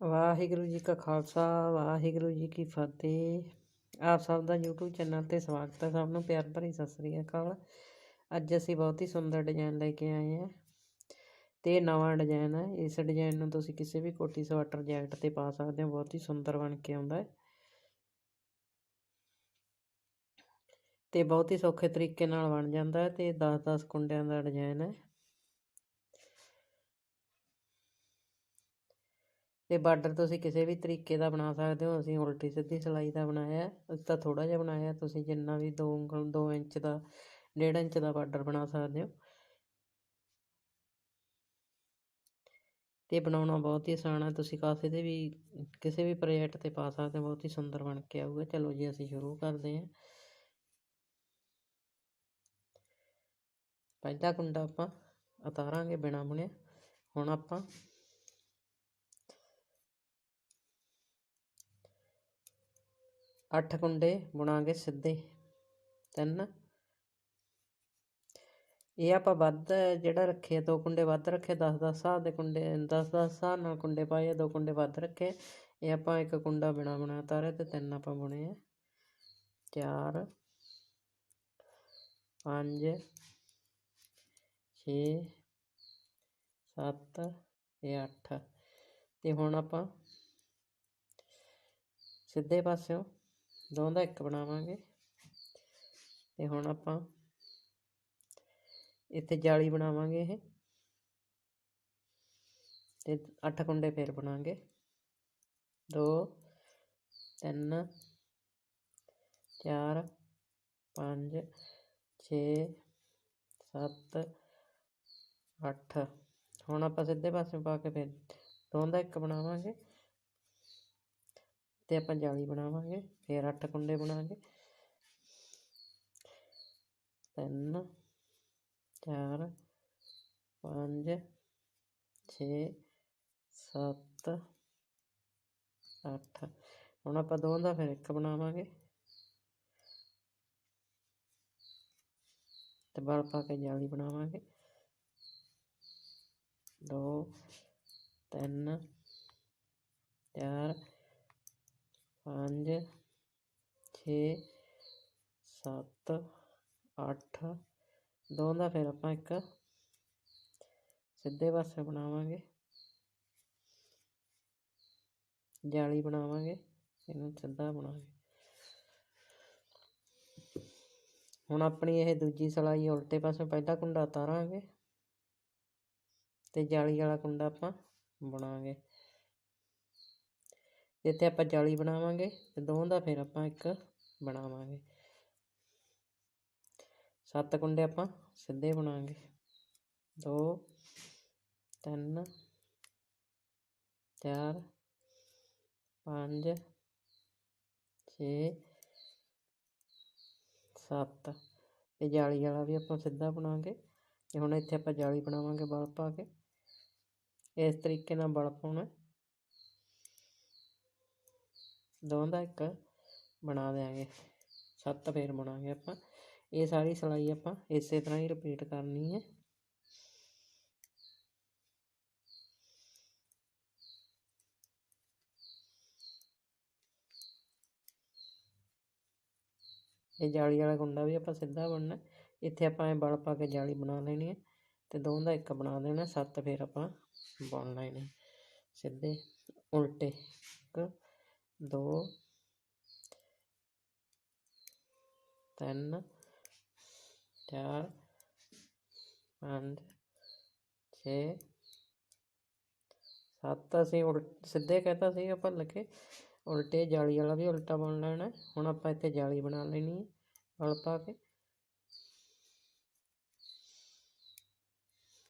ਵਾਹਿਗੁਰੂ ਜੀ ਕਾ ਖਾਲਸਾ, ਵਾਹਿਗੁਰੂ ਜੀ ਕੀ ਫਤਿਹ। ਆਪ ਸਭ ਦਾ YouTube ਚੈਨਲ ਤੇ ਸਵਾਗਤ ਹੈ। ਸਭ ਨੂੰ ਪਿਆਰ ਭਰੀ ਸਤਿ ਸ੍ਰੀ ਅਕਾਲ। ਅੱਜ ਅਸੀਂ ਬਹੁਤ ਹੀ ਸੁੰਦਰ ਡਿਜ਼ਾਈਨ ਲੈ ਕੇ ਆਏ ਹਾਂ ਤੇ ਇਹ ਨਵਾਂ ਡਿਜ਼ਾਈਨ ਹੈ। ਇਸ ਡਿਜ਼ਾਈਨ ਨੂੰ ਤੁਸੀਂ ਕਿਸੇ ਵੀ ਕੋਟੀ ਸਵਾਟਰ, ਜੈਕਟ ਤੇ ਪਾ ਸਕਦੇ ਹੋ। ਬਹੁਤ ਹੀ ਸੁੰਦਰ ਬਣ ਕੇ ਆਉਂਦਾ ਹੈ। ਤੇ ਬਹੁਤ ਹੀ ਸੌਖੇ ਤਰੀਕੇ ਨਾਲ ਬਣ ਜਾਂਦਾ ਹੈ ਤੇ 10-10 ਕੁੰਡਿਆਂ ਦਾ ਡਿਜ਼ਾਈਨ ਹੈ। ਅਤੇ ਬਾਰਡਰ ਤੁਸੀਂ ਕਿਸੇ ਵੀ ਤਰੀਕੇ ਦਾ ਬਣਾ ਸਕਦੇ ਹੋ। ਅਸੀਂ ਉਲਟੀ ਸਿੱਧੀ ਸਿਲਾਈ ਦਾ ਬਣਾਇਆ ਅਸੀਂ ਤਾਂ ਥੋੜ੍ਹਾ ਜਿਹਾ ਬਣਾਇਆ ਤੁਸੀਂ ਜਿੰਨਾ ਵੀ ਦੋ ਉਂਗਲ 2 ਇੰਚ ਦਾ, ਡੇਢ ਇੰਚ ਦਾ ਬਾਰਡਰ ਬਣਾ ਸਕਦੇ ਹੋ। ਤੇ ਬਣਾਉਣਾ ਬਹੁਤ ਹੀ ਆਸਾਨ ਹੈ। ਤੁਸੀਂ ਕਾਸੇ ਦੇ ਵੀ, ਕਿਸੇ ਵੀ ਪ੍ਰੋਜੈਕਟ ਤੇ ਪਾ ਸਕਦੇ ਹੋ। ਬਹੁਤ ਹੀ ਸੁੰਦਰ ਬਣ ਕੇ ਆਊਗਾ। ਚਲੋ ਜੀ, ਅਸੀਂ ਸ਼ੁਰੂ ਕਰਦੇ ਹਾਂ। ਪਹਿਲਾ ਕੁੰਡਾ ਆਪਾਂ ਉਤਾਰਾਂਗੇ ਬਿਨਾ ਬੁਣਿਆ ਹੁਣ ਆਪਾਂ ਅੱਠ ਕੁੰਡੇ ਬੁਣਾਂਗੇ ਸਿੱਧੇ, ਤਿੰਨ। ਇਹ ਆਪਾਂ ਵੱਧ, ਜਿਹੜਾ ਰੱਖਿਆ ਦੋ ਕੁੰਡੇ ਵੱਧ ਰੱਖੇ 10 10 ਹਿਸਾਬ ਦੇ ਕੁੰਡੇ 10 10 ਹਿਸਾਬ ਨਾਲ ਕੁੰਡੇ ਪਾਏ ਦੋ ਕੁੰਡੇ ਵੱਧ ਰੱਖੇ। ਇਹ ਆਪਾਂ ਇੱਕ ਕੁੰਡਾ ਬਿਨਾ ਬੁਣਿਆ ਤਾਰੇ ਤੇ ਤਿੰਨ ਆਪਾਂ ਬੁਣੇ ਆ। ਚਾਰ, ਪੰਜ, ਛੇ, ਸੱਤ ਤੇ ਅੱਠ। ਤੇ ਹੁਣ ਆਪਾਂ ਸਿੱਧੇ ਪਾਸਿਓਂ ਦੋ ਦਾ ਇੱਕ ਬਣਾਵਾਂਗੇ। ਤੇ ਹੁਣ ਆਪਾਂ ਇੱਥੇ ਜਾਲੀ ਬਣਾਵਾਂਗੇ ਇਹ। ਤੇ ਅੱਠ ਕੁੰਡੇ ਫੇਰ ਬਣਾਵਾਂਗੇ ਦੋ, ਤਿੰਨ, ਚਾਰ, ਪੰਜ, ਛੇ, ਸੱਤ, ਅੱਠ। ਹੁਣ ਆਪਾਂ ਸਿੱਧੇ ਪਾਸੇ ਪਾ ਕੇ ਫਿਰ ਦੋ ਦਾ ਇੱਕ ਬਣਾਵਾਂਗੇ। ਤੇ ਆਪਾਂ ਜਾਲੀ ਬਣਾਵਾਂਗੇ, ਫਿਰ ਅੱਠ ਕੁੰਡੇ ਬਣਾਵਾਂਗੇ ਤਿੰਨ, ਚਾਰ, ਪੰਜ, ਛੇ, ਸੱਤ, ਅੱਠ। ਹੁਣ ਆਪਾਂ ਦੋ ਦਾ ਫਿਰ ਇੱਕ ਬਣਾਵਾਂਗੇ। ਤੇ ਬਲ ਪਾ ਕੇ ਜਾਲੀ ਬਣਾਵਾਂਗੇ। ਦੋ, ਤਿੰਨ, ਚਾਰ ਪੰਜ, ਛੇ, ਸੱਤ, ਅੱਠ, ਦੋ ਦਾ ਫਿਰ ਆਪਾਂ ਇੱਕ ਸਿੱਧੇ ਪਾਸੇ ਬਣਾਵਾਂਗੇ। ਜਾਲੀ ਬਣਾਵਾਂਗੇ, ਇਹਨੂੰ ਸਿੱਧਾ ਬਣਾਵਾਂਗੇ। ਹੁਣ ਆਪਣੀ ਇਹ ਦੂਜੀ ਸਲਾਈ ਉਲਟੇ ਪਾਸੇ ਪਹਿਲਾ ਕੁੰਡਾ ਉਤਾਰਾਂਗੇ ਤੇ ਜਾਲੀ ਵਾਲਾ ਕੁੰਡਾ ਆਪਾਂ ਬਣਾਵਾਂਗੇ। ਜਿੱਥੇ ਆਪਾਂ ਜਾਲੀ ਬਣਾਵਾਂਗੇ ਤੇ ਦੋ ਦਾ ਫਿਰ ਆਪਾਂ ਇੱਕ ਬਣਾਵਾਂਗੇ। ਸੱਤ ਕੁੰਡੇ ਆਪਾਂ ਸਿੱਧੇ ਬਣਾਵਾਂਗੇ। ਦੋ, ਤਿੰਨ, ਚਾਰ, ਪੰਜ, ਛੇ, ਸੱਤ। ਤੇ ਜਾਲੀ ਵਾਲਾ ਵੀ ਆਪਾਂ ਸਿੱਧਾ ਬਣਾਵਾਂਗੇ ਤੇ ਹੁਣ ਇੱਥੇ ਆਪਾਂ ਜਾਲੀ ਬਣਾਵਾਂਗੇ ਬਲ ਪਾ ਕੇ। ਇਸ ਤਰੀਕੇ ਨਾਲ ਬਲ ਪਾਉਣਾ। ਦੋ ਦਾ ਇੱਕ ਬਣਾ ਦਿਆਂਗੇ। ਸੱਤ ਫੇਰ ਬਣਾਵਾਂਗੇ ਆਪਾਂ। ਇਹ ਸਾਰੀ ਸਿਲਾਈ ਆਪਾਂ ਇਸੇ ਤਰ੍ਹਾਂ ਹੀ ਰਿਪੀਟ ਕਰਨੀ ਹੈ। ਇਹ ਜਾਲੀ ਵਾਲਾ ਗੁੰਡਾ ਵੀ ਆਪਾਂ ਸਿੱਧਾ ਬਣਨਾ ਇੱਥੇ ਆਪਾਂ ਇਹ ਬਲ ਪਾ ਕੇ ਜਾਲੀ ਬਣਾ ਲੈਣੀ ਹੈ ਤੇ ਦੋ ਦਾ ਇੱਕ ਬਣਾ ਦੇਣਾ। ਸੱਤ ਫੇਰ ਆਪਾਂ ਬੁਣ ਲੈਣੇ। ਸਿੱਧੇ ਉਲਟੇ ਇੱਕ ਦੋ, ਤਿੰਨ, ਚਾਰ, ਪੰਜ, ਛੇ, ਸੱਤ। ਅਸੀਂ ਉਲਟ, ਸਿੱਧੇ ਕਹਤਾ ਸੀ ਆਪਾਂ ਲਿਖੇ ਉਲਟੇ ਜਾਲੀ ਵਾਲਾ ਵੀ ਉਲਟਾ ਬਣ ਲੈਣਾ। ਹੁਣ ਆਪਾਂ ਇੱਥੇ ਜਾਲੀ ਬਣਾ ਲੈਣੀ ਹੈ ਵਲ ਪਾ ਕੇ।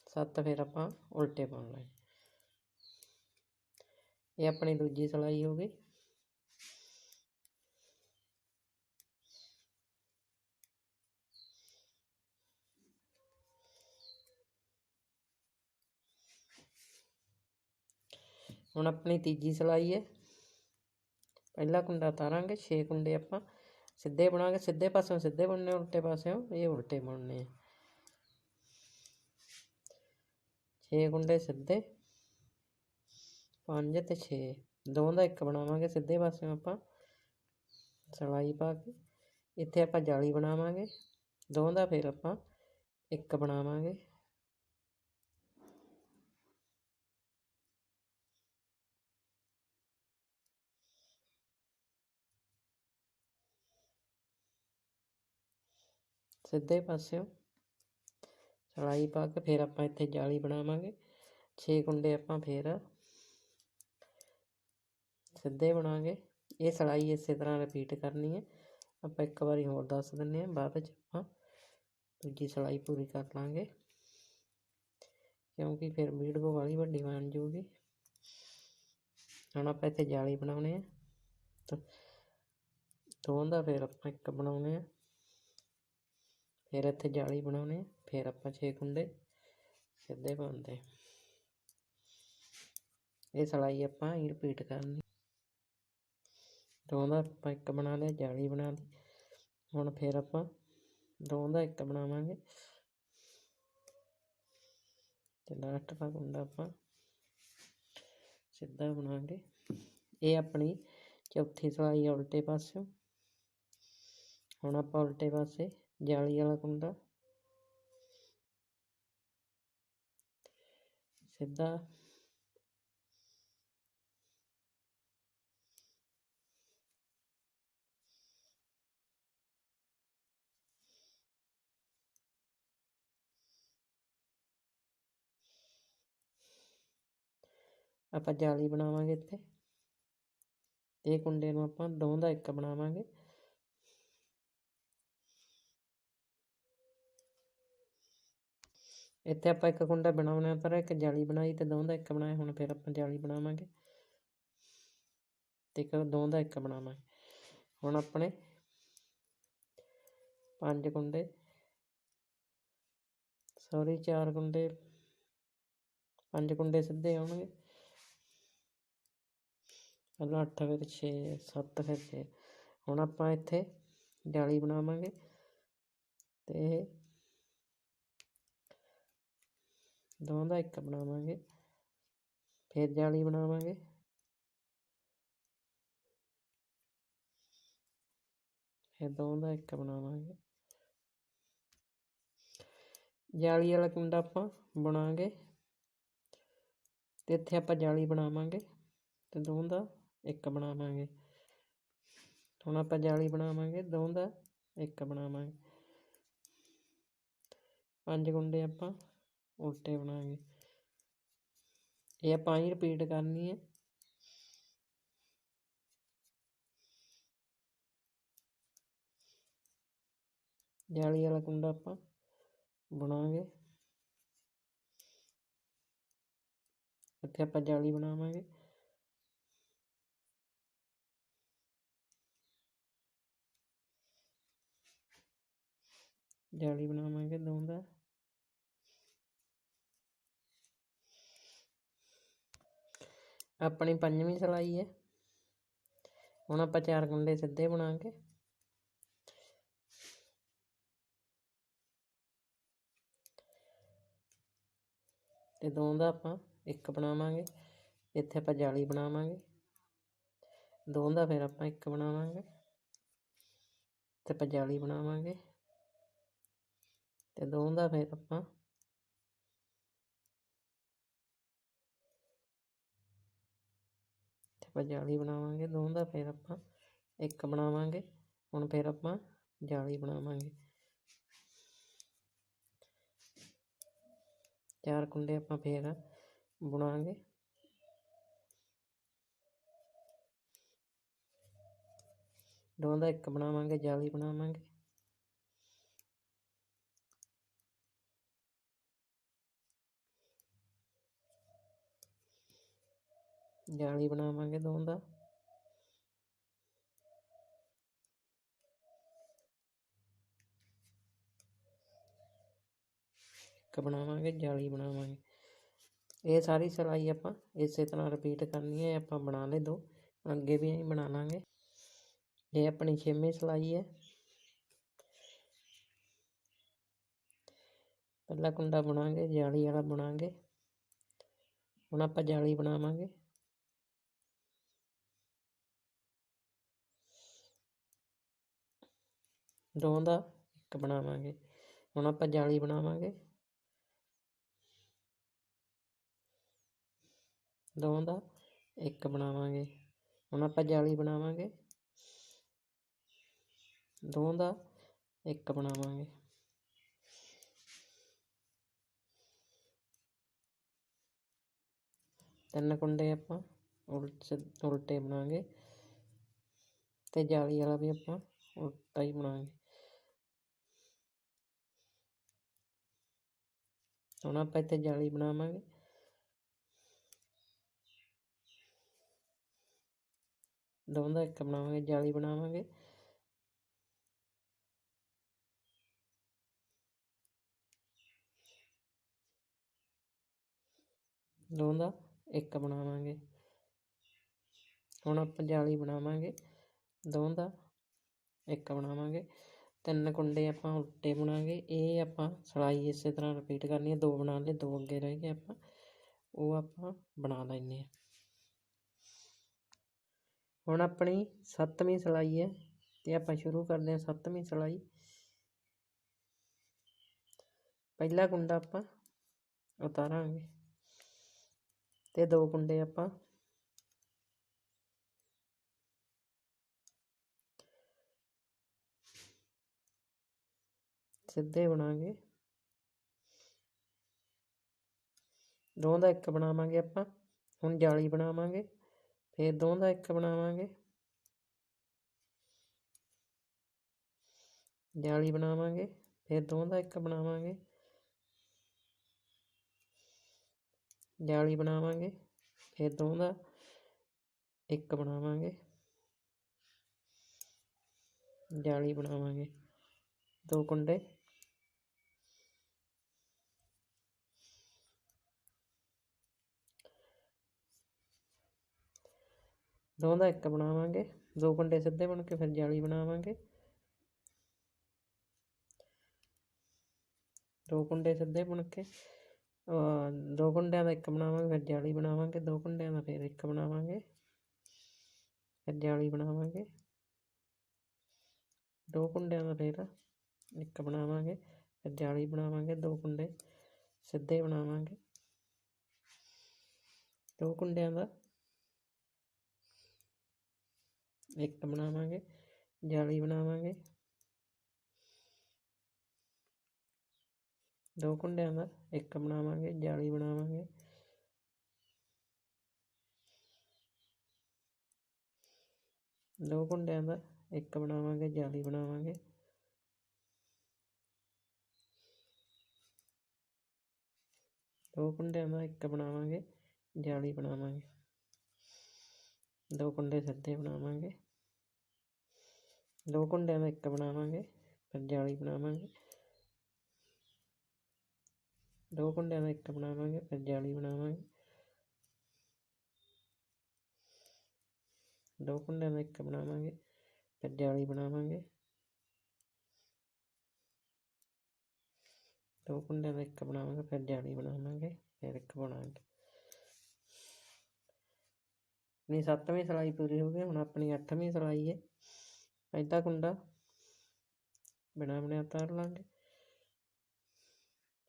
ਸੱਤ ਫਿਰ ਆਪਾਂ ਉਲਟੇ ਪਾਉਣ ਲੈਣੇ। ਇਹ ਆਪਣੀ ਦੂਜੀ ਸਲਾਈ ਹੋ ਗਈ। ਹੁਣ ਆਪਣੀ ਤੀਜੀ ਸਲਾਈ ਹੈ। ਪਹਿਲਾ ਕੁੰਡਾ ਉਤਾਰਾਂਗੇ 6 ਕੁੰਡੇ ਆਪਾਂ। ਸਿੱਧੇ ਬਣਾਵਾਂਗੇ ਸਿੱਧੇ ਪਾਸਿਓਂ ਸਿੱਧੇ ਬਣਨੇ, ਉਲਟੇ ਪਾਸਿਓਂ, ਇਹ ਉਲਟੇ ਬਣਨੇ ਆ। 6 ਕੁੰਡੇ ਸਿੱਧੇ 5 ਤੇ 6 ਦੋ ਦਾ ਇੱਕ ਬਣਾਵਾਂਗੇ, ਸਿੱਧੇ ਪਾਸਿਓਂ ਆਪਾਂ। ਸਲਾਈ ਪਾ ਕੇ, ਇੱਥੇ ਆਪਾਂ ਜਾਲੀ ਬਣਾਵਾਂਗੇ। ਦੋ ਦਾ ਫਿਰ ਆਪਾਂ ਇੱਕ ਬਣਾਵਾਂਗੇ। ਸਿੱਧੇ ਪਾਸਿਓਂ ਸਲਾਈ ਪਾ ਕੇ ਫਿਰ ਆਪਾਂ ਇੱਥੇ ਜਾਲੀ ਬਣਾਵਾਂਗੇ। 6 ਕੁੰਡੇ ਆਪਾਂ ਫਿਰ ਸਿੱਧੇ ਬਣਾਵਾਂਗੇ। ਇਹ ਸਲਾਈ ਇਸੇ ਤਰ੍ਹਾਂ ਰਿਪੀਟ ਕਰਨੀ ਹੈ। ਆਪਾਂ ਇੱਕ ਵਾਰੀ ਹੋਰ ਦੱਸ ਦਿੰਨੇ ਆ ਬਾਅਦ ਵਿੱਚ ਆਪਾਂ ਦੂਜੀ ਸਲਾਈ ਪੂਰੀ ਕਰ ਲਾਂਗੇ। ਕਿਉਂਕਿ ਫਿਰ ਵੀਡੀਓ ਵਾਲੀ ਵੱਡੀ ਬਣ ਜਾਊਗੀ। ਹੁਣ ਆਪਾਂ ਇੱਥੇ ਜਾਲੀ ਬਣਾਉਣੇ ਆ। ਦੋ ਦਾ ਫਿਰ ਆਪਾਂ ਇੱਕ ਬਣਾਉਣੇ ਆ। ਫਿਰ ਇੱਥੇ ਜਾਲੀ ਬਣਾਉਣੇ ਆ, ਫਿਰ ਆਪਾਂ 6 ਕੁੰਡੇ ਸਿੱਧੇ ਪਾਉਂਦੇ ਇਹ ਸਲਾਈ ਆਪਾਂ ਹੀ ਰਿਪੀਟ ਕਰਨੀ। ਦੋ ਦਾ ਆਪਾਂ ਇੱਕ ਬਣਾ ਲਿਆ, ਜਾਲੀ ਬਣਾ ਲਈ। ਹੁਣ ਫਿਰ ਆਪਾਂ ਦੋ ਦਾ ਇੱਕ ਬਣਾਵਾਂਗੇ। ਤੇ ਲਾਸਟ ਦਾ ਕੁੰਡਾ ਆਪਾਂ ਸਿੱਧਾ ਬਣਾਵਾਂਗੇ। ਇਹ ਆਪਣੀ ਚੌਥੀ ਸਲਾਈ ਉਲਟੇ ਪਾਸੇ ਹੁਣ ਆਪਾਂ ਉਲਟੇ ਪਾਸੇ ਜਾਲੀ ਵਾਲਾ ਕੁੰਡਾ ਸਿੱਧਾ ਆਪਾਂ ਜਾਲੀ ਬਣਾਵਾਂਗੇ ਇੱਥੇ ਇਹ ਕੁੰਡੇ ਨੂੰ ਆਪਾਂ ਦੋ ਦਾ ਇੱਕ ਬਣਾਵਾਂਗੇ ਇੱਥੇ ਆਪਾਂ ਇੱਕ ਕੁੰਡਾ ਬਣਾਉਣਾ, ਪਰ ਇੱਕ ਜਾਲੀ ਬਣਾਈ ਤੇ ਦੋ ਦਾ ਇੱਕ ਬਣਾਇਆ, ਹੁਣ ਫਿਰ ਆਪਾਂ ਜਾਲੀ ਬਣਾਵਾਂਗੇ। ਤੇ ਇੱਕ ਦੋ ਦਾ ਇੱਕ ਬਣਾਵਾਂਗੇ। ਹੁਣ ਆਪਣੇ ਪੰਜ ਕੁੰਡੇ, ਸੌਰੀ, ਚਾਰ ਕੁੰਡੇ, ਪੰਜ ਕੁੰਡੇ ਸਿੱਧੇ ਆਉਣਗੇ। ਪਹਿਲਾਂ 8 ਫਿਰ 6 7 ਫਿਰ 6 ਹੁਣ ਆਪਾਂ ਇੱਥੇ ਜਾਲੀ ਬਣਾਵਾਂਗੇ। ਤੇ ਦੋ ਦਾ ਇੱਕ ਬਣਾਵਾਂਗੇ, ਫਿਰ ਜਾਲੀ ਬਣਾਵਾਂਗੇ। ਫਿਰ ਦੋ ਦਾ ਇੱਕ ਬਣਾਵਾਂਗੇ। ਜਾਲੀ ਵਾਲਾ ਕੁੰਡਾ ਆਪਾਂ ਬਣਾਵਾਂਗੇ ਤੇ ਇੱਥੇ ਆਪਾਂ ਜਾਲੀ ਬਣਾਵਾਂਗੇ ਤੇ ਦੋ ਦਾ ਇੱਕ ਬਣਾਵਾਂਗੇ। ਹੁਣ ਆਪਾਂ ਜਾਲੀ ਬਣਾਵਾਂਗੇ ਦੋ ਦਾ ਇੱਕ ਬਣਾਵਾਂਗੇ। ਪੰਜ ਗੁੰਡੇ ਆਪਾਂ ਉਲਟੇ ਬਣਾਵਾਂਗੇ ਇਹ ਆਪਾਂ ਹੀ ਰਿਪੀਟ ਕਰਨੀ ਹੈ। ਜਾਲੀ ਵਾਲਾ ਕੁੰਡਾ ਆਪਾਂ ਬਣਾਵਾਂਗੇ। ਇੱਥੇ ਆਪਾਂ ਜਾਲੀ ਬਣਾਵਾਂਗੇ। ਜਾਲੀ ਬਣਾਵਾਂਗੇ ਦੋ। ਆਪਣੀ ਪੰਜਵੀਂ ਸਲਾਈ ਹੈ। ਹੁਣ ਆਪਾਂ ਚਾਰ ਕੁੰਡੇ ਸਿੱਧੇ ਬਣਾਵਾਂਗੇ ਤੇ ਦੋ ਦਾ ਆਪਾਂ ਇੱਕ ਬਣਾਵਾਂਗੇ। ਇੱਥੇ ਆਪਾਂ ਜਾਲੀ ਬਣਾਵਾਂਗੇ। ਦੋ ਦਾ ਫਿਰ ਆਪਾਂ ਇੱਕ ਬਣਾਵਾਂਗੇ ਤੇ ਆਪਾਂ ਜਾਲੀ ਬਣਾਵਾਂਗੇ। ਤੇ ਦੋ ਦਾ ਫਿਰ ਆਪਾਂ ਆਪਾਂ ਜਾਲੀ ਬਣਾਵਾਂਗੇ ਦੋਹਾਂ ਦਾ ਫਿਰ ਆਪਾਂ ਇੱਕ ਬਣਾਵਾਂਗੇ, ਹੁਣ ਫਿਰ ਆਪਾਂ ਜਾਲੀ ਬਣਾਵਾਂਗੇ। ਚਾਰ ਕੁੰਡੇ ਆਪਾਂ ਫਿਰ ਬੁਣਾਂਗੇ। ਦੋਹਾਂ ਦਾ ਇੱਕ ਬਣਾਵਾਂਗੇ, ਜਾਲੀ ਬਣਾਵਾਂਗੇ। ਜਾਲੀ ਬਣਾਵਾਂਗੇ ਦੋ ਦਾ। ਇੱਕ ਬਣਾਵਾਂਗੇ, ਜਾਲੀ ਬਣਾਵਾਂਗੇ। ਇਹ ਸਾਰੀ ਸਿਲਾਈ ਆਪਾਂ ਇਸੇ ਤਰ੍ਹਾਂ ਰਿਪੀਟ ਕਰਨੀ ਹੈ ਆਪਾਂ ਬਣਾ ਲੈ ਦੋ। ਅੱਗੇ ਵੀ ਅਸੀਂ ਬਣਾ ਲਾਂਗੇ। ਇਹ ਆਪਣੀ ਛੇਵੀਂ ਸਿਲਾਈ ਹੈ। ਪਹਿਲਾ ਕੁੰਡਾ ਬਣਾਵਾਂਗੇ ਜਾਲੀ ਵਾਲਾ ਬਣਾਵਾਂਗੇ ਹੁਣ ਆਪਾਂ ਜਾਲੀ ਬਣਾਵਾਂਗੇ। ਦੋ ਦਾ, ਇੱਕ ਬਣਾਵਾਂਗੇ। ਹੁਣ ਆਪਾਂ ਜਾਲੀ ਬਣਾਵਾਂਗੇ। ਦੋ ਦਾ, ਇੱਕ ਬਣਾਵਾਂਗੇ। ਹੁਣ ਆਪਾਂ ਜਾਲੀ ਬਣਾਵਾਂਗੇ। ਦੋ ਦਾ, ਇੱਕ ਬਣਾਵਾਂਗੇ। ਤਿੰਨ ਕੁੰਡੇ ਆਪਾਂ ਉਲਟ, ਉਲਟੇ ਬਣਾਵਾਂਗੇ ਤੇ ਜਾਲੀ ਵਾਲਾ ਵੀ ਆਪਾਂ ਉਲਟਾ ਹੀ ਬਣਾਵਾਂਗੇ ਹੁਣ ਆਪਾਂ ਇੱਥੇ ਜਾਲੀ ਬਣਾਵਾਂਗੇ। ਦੋ ਦਾ ਇੱਕ ਬਣਾਵਾਂਗੇ, ਜਾਲੀ ਬਣਾਵਾਂਗੇ। ਦੋ ਦਾ ਇੱਕ ਬਣਾਵਾਂਗੇ। ਹੁਣ ਆਪਾਂ ਜਾਲੀ ਬਣਾਵਾਂਗੇ। ਦੋ ਦਾ ਇੱਕ ਬਣਾਵਾਂਗੇ। ਤਿੰਨ ਕੁੰਡੇ ਆਪਾਂ ਉਲਟੇ ਬਣਾਵਾਂਗੇ ਇਹ ਆਪਾਂ ਸਲਾਈ ਇਸੇ ਤਰ੍ਹਾਂ ਰਿਪੀਟ ਕਰਨੀ ਹੈ, ਦੋ ਬਣਾ ਲਏ, ਦੋ ਅੱਗੇ ਰਹਿ ਗਏ ਆਪਾਂ, ਉਹ ਆਪਾਂ ਬਣਾ ਲੈਂਦੇ ਹਾਂ। ਹੁਣ ਆਪਣੀ ਸੱਤਵੀਂ ਸਲਾਈ ਹੈ ਤੇ ਆਪਾਂ ਸ਼ੁਰੂ ਕਰਦੇ ਹਾਂ ਸੱਤਵੀਂ ਸਲਾਈ। ਪਹਿਲਾ ਕੁੰਡਾ ਆਪਾਂ ਉਤਾਰਾਂਗੇ ਤੇ ਦੋ ਕੁੰਡੇ ਆਪਾਂ ਸਿੱਧੇ ਬਣਾਵਾਂਗੇ ਦੋ ਦਾ ਇੱਕ ਬਣਾਵਾਂਗੇ ਆਪਾਂ, ਹੁਣ ਜਾਲੀ ਬਣਾਵਾਂਗੇ, ਫਿਰ ਦੋ ਦਾ ਇੱਕ ਬਣਾਵਾਂਗੇ। ਜਾਲੀ ਬਣਾਵਾਂਗੇ, ਫਿਰ ਦੋ ਦਾ ਇੱਕ ਬਣਾਵਾਂਗੇ। ਜਾਲੀ ਬਣਾਵਾਂਗੇ, ਫਿਰ ਦੋ ਦਾ ਇੱਕ ਬਣਾਵਾਂਗੇ। ਜਾਲੀ ਬਣਾਵਾਂਗੇ। ਦੋ ਕੁੰਡੇ। ਦੋ ਦਾ ਇੱਕ ਬਣਾਵਾਂਗੇ, ਦੋ ਕੁੰਡੇ ਸਿੱਧੇ ਬਣ ਕੇ ਫਿਰ ਜਾਲੀ ਬਣਾਵਾਂਗੇ। ਦੋ ਕੁੰਡੇ ਸਿੱਧੇ ਬਣ ਕੇ ਦੋ ਕੁੰਡਿਆਂ ਦਾ ਇੱਕ ਬਣਾਵਾਂਗੇ, ਫਿਰ ਜਾਲੀ ਬਣਾਵਾਂਗੇ, ਦੋ ਕੁੰਡਿਆਂ ਦਾ ਫਿਰ ਇੱਕ ਬਣਾਵਾਂਗੇ, ਫਿਰ ਜਾਲੀ ਬਣਾਵਾਂਗੇ। ਦੋ ਕੁੰਡਿਆਂ ਦਾ ਫਿਰ ਇੱਕ ਬਣਾਵਾਂਗੇ, ਫਿਰ ਜਾਲੀ ਬਣਾਵਾਂਗੇ, ਦੋ ਕੁੰਡੇ ਸਿੱਧੇ ਬਣਾਵਾਂਗੇ। ਦੋ ਕੁੰਡਿਆਂ ਦਾ ਇੱਕ ਬਣਾਵਾਂਗੇ ਜਾਲੀ ਬਣਾਵਾਂਗੇ ਦੋ ਕੁੰਡਿਆਂ ਦਾ ਇੱਕ ਬਣਾਵਾਂਗੇ ਜਾਲੀ ਬਣਾਵਾਂਗੇ ਦੋ ਕੁੰਡਿਆਂ ਦਾ ਇੱਕ ਬਣਾਵਾਂਗੇ ਜਾਲੀ ਬਣਾਵਾਂਗੇ ਦੋ ਕੁੰਡਿਆਂ ਦਾ ਇੱਕ ਬਣਾਵਾਂਗੇ ਜਾਲੀ ਬਣਾਵਾਂਗੇ ਦੋ ਕੁੰਡੇ ਸਿੱਧੇ ਬਣਾਵਾਂਗੇ। ਦੋ ਕੁੰਡਿਆਂ ਦਾ ਇੱਕ ਬਣਾਵਾਂਗੇ, ਫਿਰ ਜਾਲੀ ਬਣਾਵਾਂਗੇ। ਦੋ ਕੁੰਡਿਆਂ ਦਾ ਇੱਕ ਬਣਾਵਾਂਗੇ, ਫਿਰ ਜਾਲੀ ਬਣਾਵਾਂਗੇ। ਦੋ ਕੁੰਡਿਆਂ ਦਾ ਇੱਕ ਬਣਾਵਾਂਗੇ, ਫਿਰ ਜਾਲੀ ਬਣਾਵਾਂਗੇ। ਦੋ ਕੁੰਡਿਆਂ ਦਾ ਇੱਕ ਬਣਾਵਾਂਗੇ, ਫਿਰ ਜਾਲੀ ਬਣਾਵਾਂਗੇ ਫਿਰ ਇੱਕ ਬਣਾਵਾਂਗੇ ਆਪਣੀ ਸੱਤਵੀਂ ਸਲਾਈ ਪੂਰੀ ਹੋ ਗਈ, ਹੁਣ ਆਪਣੀ ਅੱਠਵੀਂ ਸਲਾਈ ਹੈ। ਪਹਿਲਾ ਕੁੰਡਾ ਬਿਨਾਂ ਬੁਣਿਆ ਉਤਾਰ ਲਾਂਗੇ।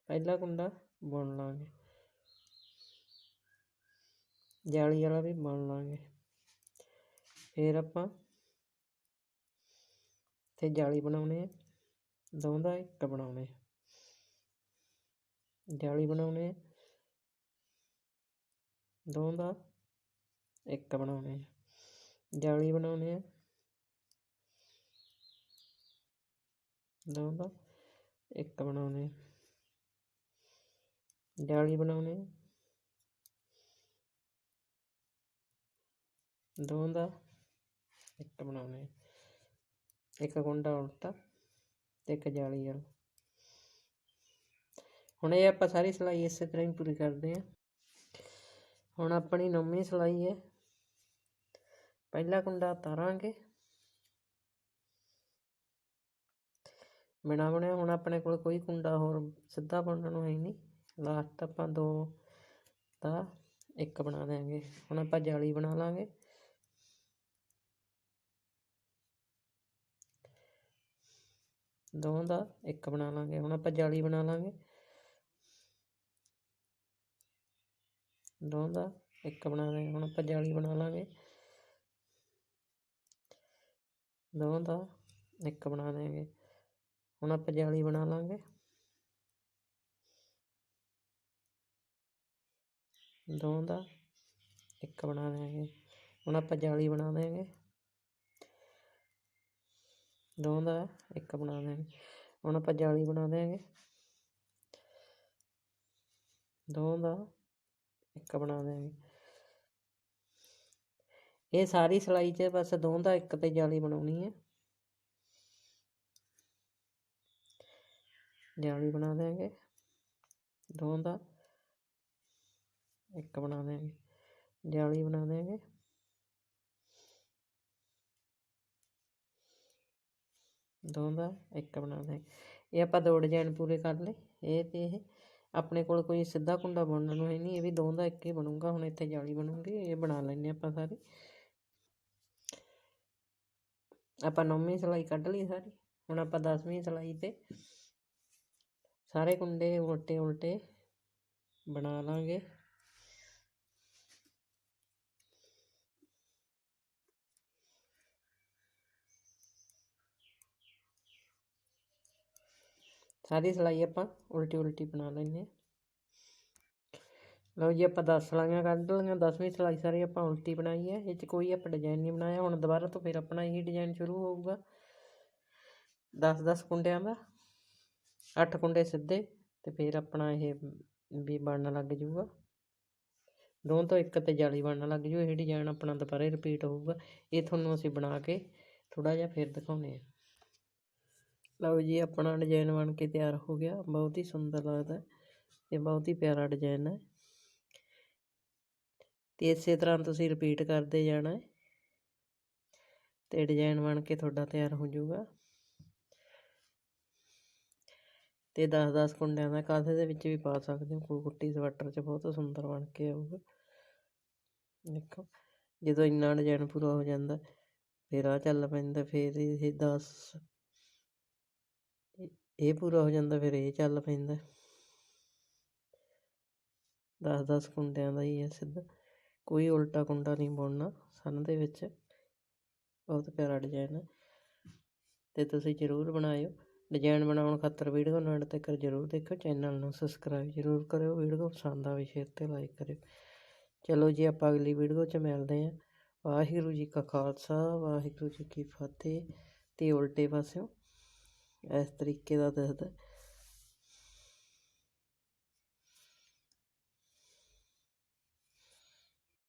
ਪਹਿਲਾ ਕੁੰਡਾ ਬੁਣ ਲਾਂਗੇ। ਜਾਲੀ ਵਾਲਾ ਵੀ ਬਣ ਲਾਂਗੇ। ਫਿਰ ਆਪਾਂ ਤੇ ਜਾਲੀ ਬਣਾਉਣੇ ਆ ਦੋ ਦਾ ਇੱਕ ਬਣਾਉਣੇ ਆ ਜਾਲੀ ਬਣਾਉਣੇ ਆ ਦੋ ਦਾ ਇੱਕ ਬਣਾਉਣੇ ਆ, ਜਾਲੀ ਬਣਾਉਣੇ ਆ। ਦੋ ਦਾ ਇੱਕ ਬਣਾਉਣੇ ਜਾਲੀ ਬਣਾਉਣੇ ਦੋ ਦਾ, ਇੱਕ ਬਣਾਉਣੇ ਇੱਕ ਗੁੰਡਾ ਉਲਟਾ ਤੇ ਇੱਕ ਜਾਲੀ ਵਾਲਾ। ਹੁਣ ਇਹ ਆਪਾਂ ਸਾਰੀ ਸਿਲਾਈ ਇਸੇ ਤਰ੍ਹਾਂ ਹੀ ਪੂਰੀ ਕਰਦੇ ਹਾਂ ਹੁਣ ਆਪਣੀ ਨੌਵੀਂ ਸਿਲਾਈ ਹੈ। ਪਹਿਲਾ ਕੁੰਡਾ ਤਾਰਾਂਗੇ। ਬਿਨਾਂ ਬਣਿਆ ਹੁਣ ਆਪਣੇ ਕੋਲ ਕੋਈ ਕੁੰਡਾ ਹੋਰ ਸਿੱਧਾ ਬਣਨ ਨੂੰ ਹੈ ਨਹੀਂ। ਲਾਸਟ ਆਪਾਂ ਦੋ ਦਾ ਇੱਕ ਬਣਾ ਦਿਆਂਗੇ। ਹੁਣ ਆਪਾਂ ਜਾਲੀ ਬਣਾ ਲਾਂਗੇ। ਦੋ ਦਾ ਇੱਕ ਬਣਾ ਲਾਂਗੇ। ਹੁਣ ਆਪਾਂ ਜਾਲੀ ਬਣਾ ਲਾਂਗੇ। ਦੋ ਦਾ ਇੱਕ ਬਣਾ ਲਾਂਗੇ ਹੁਣ ਆਪਾਂ ਜਾਲੀ ਬਣਾ ਲਾਂਗੇ। ਦੋ ਦਾ, ਇੱਕ ਬਣਾ ਦੇਂਗੇ ਹੁਣ ਆਪਾਂ ਜਾਲੀ ਬਣਾ ਲਾਂਗੇ। ਦੋ ਦਾ, ਇੱਕ ਬਣਾ ਦੇਂਗੇ ਹੁਣ ਆਪਾਂ ਜਾਲੀ ਬਣਾ ਦੇਂਗੇ ਦੋ ਦਾ, ਇੱਕ ਬਣਾ ਦੇਂਗੇ ਹੁਣ ਆਪਾਂ ਜਾਲੀ ਬਣਾ ਦੇਂਗੇ ਦੋ ਦਾ, ਇੱਕ ਬਣਾ ਦੇਂਗੇ ਇਹ ਸਾਰੀ ਸਿਲਾਈ 'ਚ ਬਸ ਦੋ ਦਾ ਇੱਕ ਤੇ ਜਾਲੀ ਬਣਾਉਣੀ ਹੈ। ਜਾਲੀ ਬਣਾ ਦੇਂਗੇ ਦੋ ਦਾ ਇੱਕ ਬਣਾ ਦੇਂਗੇ ਜਾਲੀ ਬਣਾ ਦੇਂਗੇ ਦੋ ਦਾ ਇੱਕ ਬਣਾ ਦੇਂਗੇ ਇਹ ਆਪਾਂ ਦੋ ਡਿਜ਼ਾਈਨ ਪੂਰੇ ਕਰ ਲਏ। ਇਹ ਤੇ ਇਹ ਆਪਣੇ ਕੋਲ ਕੋਈ ਸਿੱਧਾ ਕੁੰਡਾ ਬੁਣਨ ਨੂੰ ਹੈ ਨਹੀਂ। ਇਹ ਵੀ ਦੋ ਦਾ ਇੱਕ ਹੀ ਬਣੂਗਾ। ਹੁਣ ਇੱਥੇ ਜਾਲੀ ਬਣੂਗੀ। ਇਹ ਬਣਾ ਲੈਂਦੇ ਆਪਾਂ ਸਾਰੀ। ਆਪਾਂ ਨੌਵੀਂ ਸਿਲਾਈ ਕੱਢ ਲਈ ਸਾਰੀ, ਹੁਣ ਆਪਾਂ ਦਸਵੀਂ ਸਿਲਾਈ ਤੇ ਸਾਰੇ ਕੁੰਡੇ ਉਲਟੇ ਉਲਟੇ ਬਣਾ ਲਾਂਗੇ। ਸਾਰੀ ਸਿਲਾਈ ਆਪਾਂ ਉਲਟੀ ਉਲਟੀ ਬਣਾ ਲੈਂਦੇ ਹਾਂ। ਲਓ ਜੀ ਆਪਾਂ 10 ਸਲਾਈਆਂ ਕੱਢ ਲਈਆਂ 10ਵੀਂ ਸਿਲਾਈ ਸਾਰੀ ਆਪਾਂ ਉਲਟੀ ਬਣਾਈ ਹੈ, ਇਹ 'ਚ ਕੋਈ ਆਪਾਂ ਡਿਜ਼ਾਈਨ ਨਹੀਂ ਬਣਾਇਆ, ਹੁਣ ਦੁਬਾਰਾ ਤੋਂ ਫਿਰ ਆਪਣਾ ਇਹੀ ਡਿਜ਼ਾਈਨ ਸ਼ੁਰੂ ਹੋਊਗਾ। 10 10 ਕੁੰਡਿਆਂ ਦਾ 8 ਕੁੰਡੇ ਸਿੱਧੇ ਤੇ ਫਿਰ ਆਪਣਾ ਇਹ ਵੀ ਬਣਨ ਲੱਗ ਜੂਗਾ। ਦੋ ਤੋਂ ਇੱਕ ਤੇ ਜਾਲੀ ਬਣਨ ਲੱਗ ਜੂ, ਇਹ ਡਿਜ਼ਾਈਨ ਆਪਣਾ ਦੁਬਾਰੇ ਰਿਪੀਟ ਹੋਊਗਾ। ਇਹ ਤੁਹਾਨੂੰ ਅਸੀਂ ਬਣਾ ਕੇ ਥੋੜਾ ਜਿਹਾ ਫਿਰ ਦਿਖਾਉਨੇ ਆ ਲਓ ਜੀ ਆਪਣਾ ਡਿਜ਼ਾਈਨ ਬਣ ਕੇ ਤਿਆਰ ਹੋ ਗਿਆ, ਬਹੁਤ ਹੀ ਸੁੰਦਰ ਲੱਗਦਾ ਤੇ ਬਹੁਤ ਹੀ ਪਿਆਰਾ ਡਿਜ਼ਾਈਨ ਹੈ। ਤੇ ਇਸੇ ਤਰ੍ਹਾਂ ਤੁਸੀਂ ਰਿਪੀਟ ਕਰਦੇ ਜਾਣਾ ਤੇ ਡਿਜ਼ਾਈਨ ਬਣ ਕੇ ਤੁਹਾਡਾ ਤਿਆਰ ਹੋ ਜਾਊਗਾ। ਤੇ 10-10 ਕੁੰਡਿਆਂ ਦਾ ਕਾਸੇ ਦੇ ਵਿੱਚ ਵੀ ਪਾ ਸਕਦੇ ਹੋ। ਕੋਈ ਕੁੱਟੀ ਸਵੈਟਰ 'ਚ ਬਹੁਤ ਸੁੰਦਰ ਬਣ ਕੇ ਆਊਗਾ। ਦੇਖੋ, ਜਦੋਂ ਇੰਨਾ ਡਿਜ਼ਾਈਨ ਪੂਰਾ ਹੋ ਜਾਂਦਾ, ਫਿਰ ਆ ਚੱਲ ਪੈਂਦਾ, ਫਿਰ ਇਹ 10 ਇਹ ਪੂਰਾ ਹੋ ਜਾਂਦਾ, ਫਿਰ ਇਹ ਚੱਲ ਪੈਂਦਾ। 10-10 ਕੁੰਡਿਆਂ ਦਾ ਹੀ ਹੈ ਸਿੱਧਾ। ਕੋਈ ਉਲਟਾ ਕੁੰਡਾ ਨਹੀਂ ਬੁਣਨਾ ਸਨ ਦੇ ਵਿੱਚ। ਬਹੁਤ ਪਿਆਰਾ ਡਿਜ਼ਾਇਨ ਹੈ। ਅਤੇ ਤੁਸੀਂ ਜ਼ਰੂਰ ਬਣਾਇਓ। ਡਿਜ਼ਾਈਨ ਬਣਾਉਣ ਖਾਤਰ ਵੀਡੀਓ ਨੂੰ ਐਂਡ ਤੱਕ ਜ਼ਰੂਰ ਦੇਖੋ ਚੈਨਲ ਨੂੰ ਸਬਸਕ੍ਰਾਈਬ ਜ਼ਰੂਰ ਕਰਿਓ। ਵੀਡੀਓ ਪਸੰਦ ਆਵੇ ਸ਼ੇਅਰ ਤੇ ਲਾਈਕ ਕਰਿਓ। ਚਲੋ ਜੀ, ਆਪਾਂ ਅਗਲੀ ਵੀਡੀਓ 'ਚ ਮਿਲਦੇ ਹਾਂ। ਵਾਹਿਗੁਰੂ ਜੀ ਕਾ ਖਾਲਸਾ, ਵਾਹਿਗੁਰੂ ਜੀ ਕੀ ਫਤਿਹ। ਤੇ ਉਲਟੇ ਪਾਸਿਓਂ ਇਸ ਤਰੀਕੇ ਦਾ ਦੱਸਦਾ।